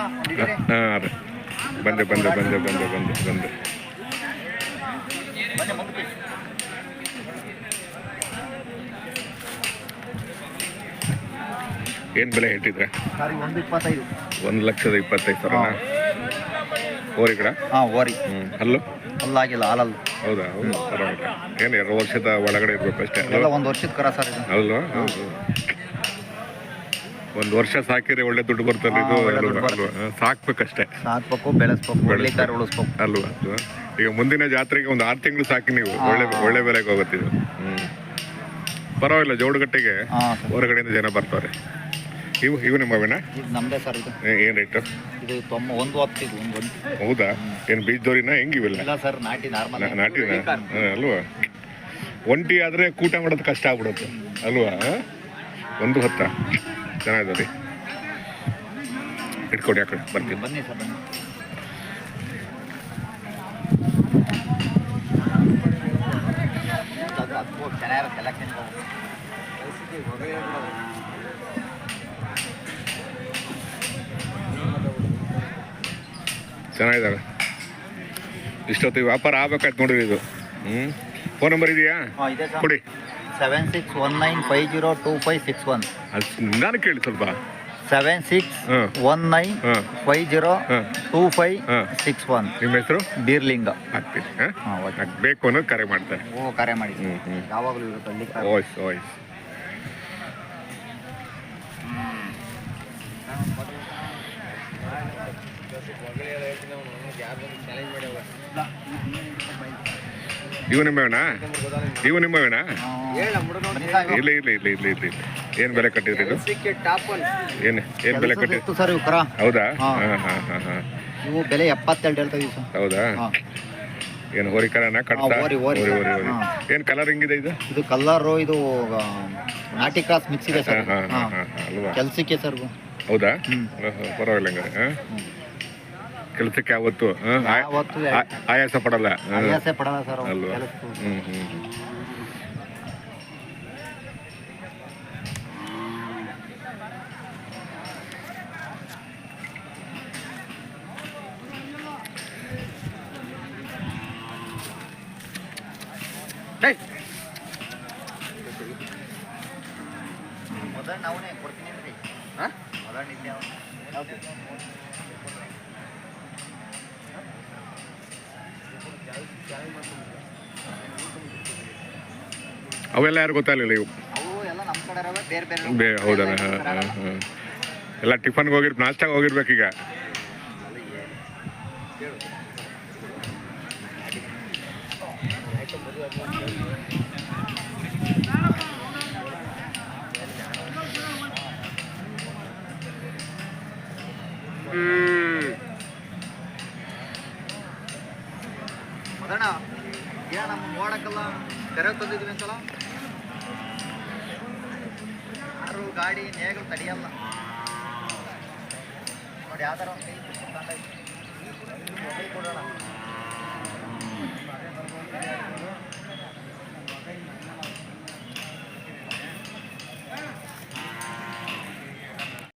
ಹಾಂ ಬಂದೆ ಬಂದೆ ಬಂದೆ ಬಂದೆ ಬಂದೆ ಬಂದೆ. ಏನು ಬೆಲೆ ಹೇಳ್ತಿದ್ರೆ? ಒಂದ್ ಲಕ್ಷದ ಇಪ್ಪತ್ತೈದು ಸಾವಿರ ಓರಿ ಗಿಡ ಹಾಂ ಓರಿ ಹ್ಞೂ ಹಲ್ಲು? ಅಲ್ಲಾಗಿಲ್ಲ ಹಾಲಲ್ಲ. ಹೌದಾ? ಹೌದು ಪರವಾಗಿಲ್ಲ. ಏನು ಎರಡು ವರ್ಷದ ಒಳಗಡೆ ಇರ್ಬೇಕು ಅಷ್ಟೇ? ಒಂದು ವರ್ಷದ ಕರ ಸರ್ ಅಲ್ವಾ ಹೌದು. ಒಂದು ವರ್ಷ ಸಾಕಿದ್ರೆ ಒಳ್ಳೆ ದುಡ್ಡು ಬರ್ತದೆ ಇದು ಅಲ್ವಾ? ಅಲ್ವಾ? ಸಾಕ್ಬೇಕು ಬೆಳೆಸ್ಬೇಕು ಉಳಿಸ್ಬೇಕು ಅಲ್ವಾ? ಅಲ್ವಾ? ಈಗ ಮುಂದಿನ ಜಾತ್ರೆಗೆ ಒಂದು ಆರು ತಿಂಗಳು ಸಾಕಿ ನೀವು. ಒಳ್ಳೆ ಒಳ್ಳೆ ಬೆಲೆಗೆ ಹೋಗುತ್ತೆ ಇದು. ಪರವಾಗಿಲ್ಲ ಜೋಡುಗಟ್ಟೆಗೆ ಹಾಂ ಸರ್. ಹೊರಗಡೆಯಿಂದ ಜನ ಬರ್ತಾರೆ. ಇವು ಇವು ನಿಮ್ಮ ಇದು ನಮ್ಮದೇ ಸರ್ ಇದು. ಏನು ರೇಟು ಇದು ತೊಂಬ ಒಂದು ಹತ್ತು ಇದು ಒಂದು ಒಂದು. ಹೌದಾ? ಏನು ಬೀಜದವ್ರಿನ ಹೆಂಗಿವಿಲ್ಲ ಇಲ್ಲ ಸರ್ ನಾಟಿ ನಾರ್ಮಲ್. ನಾ- ನಾಟಿನ ಹಾಂ, ಅಲ್ವಾ? ಒಂಟಿ ಆದರೆ ಕೂಟ ಮಾಡೋದು ಕಷ್ಟ ಆಗ್ಬಿಡುತ್ತೆ. ಅಲ್ವಾ? ಒಂದು ಹೊತ್ತ. ಚೆನ್ನಾಗಿದೆ. ರೀ ಇಟ್ಕೊಡಿ ಆ ಕಡೆ ಬರ್ತೀನಿ. ಬನ್ನಿ ಸರ್ ಚೆನ್ನಾಗಿದ್ದಾವೆ. ಇಷ್ಟೊತ್ತು ವ್ಯಾಪಾರ ಆಗ್ಬೇಕಾಯ್ತು ನೋಡ್ರಿ ಇದು. ಹ್ಞೂ ಫೋನ್ ನಂಬರ್ ಇದೆಯಾ? ಕೊಡಿ. Seven six one nine five zero two five six one ನಾನು ಕೇಳಿ ಸ್ವಲ್ಪ. Seven six one nine five zero two five six one ನಿಮ್ಮ ಹೆಸರು? ಬೀರ್ಲಿಂಗ ಬೇಕು ಅನ್ನೋದು ಕರೆ ಮಾಡ್ತಾರೆ. ಓ ಕರೆ ಮಾಡಿ ಯಾವಾಗಲೂ ಇರುತ್ತೆ ಓಯ್ಸ್ ಕರೆ. ಇವು ನಿಮ್ಮವೇನಾ ಇವು ನಿಮ್ಮವೇನಾ ಏನಾ ಇಲ್ಲ ಇಲ್ಲ ಇಲ್ಲ ಇಲ್ಲ ಇಲ್ಲ ಇಲ್ಲ ಏನು ಬೆಲೆ ಕಟ್ಟಿದ್ರಿ ಇದು ಏನು ಏನು ಬೆಲೆ ಕಟ್ಟಿದ್ರಿ ಸರ್ ಇವು ಕರ ಹೌದಾ ಹಾ. ಹಾಂ ಹಾಂ ಹಾಂ ಇವು ಬೆಲೆ ಎಪ್ಪತ್ತೆರಡು ಹೇಳ್ತಾ ಇದೀವಿ ಸರ್ ಹೌದಾ ಏನ್ ಏನು ಹೋರಿಕರನ ಕಟ್ತಾ ಹೋರಿ, ಹೋರಿ. ಹೋರಿ ಹೋರಿ ಹೋರಿ ಏನು ಕಲರ್ ಹೆಂಗಿದೆ ಇದು ಇದು ಕಲರ್ ಇದು ನಾಟಿ ಕ್ರಾಸ್ ಮಿಕ್ಸ್ ಇದೆ ಸರ್ ಹಾಂ ಹಾಂ ಹಾಂ ಅಲ್ವಾ ಕೆಲ್ಸಕ್ಕೆ ಸರ್ ಹೌದಾ ಪರವಾಗಿಲ್ಲ ಹಂಗಾರೆ ಹಾಂ. ಕೆಲಸಕ್ಕೆ ಯಾವತ್ತು ಆ- ಆಯಾಸ ಪಡಲ್ಲ. ಆಯಾಸ ಪಡಲ್ಲ ಸರ್ ಅವ್ರು ಅಲ್ವಾ? ಕೆಲಸಕ್ಕೆ. ಹ್ಞೂ ಹ್ಞೂ ಮೊದಲು ನಾವೇ ಕೊಡ್ತೀನಿ ರೀ ಮೊದಲು ಅವ್ನು. ಅವೆಲ್ಲ ಯಾರು ಗೊತ್ತಾಗಲಿಲ್ಲ ಇವು? ಬೇ ಹೌದಾ ಹಾಂ ಹಾಂ ಹಾಂ. ಎಲ್ಲ ಟಿಫನ್ಗೆ ಹೋಗಿರ್, ನಾಷ್ಟಾಗ ಹೋಗಿರ್ಬೇಕೀಗ ಮೊದಲ ಏನ ನಮ್ಮ ನೋಡಕ್ಕಲ್ಲ ಕರೆ ತಂದಿದ್ವಿ ಅಂತಲ್ಲ. ಯಾರು ಗಾಡಿ ನೇಗಲು ತಡಿಯಲ್ಲ. ನೋಡಿ, ಯಾವ್ದಾರ ಒಂದು ಕೈ ಕೊಡೋಣ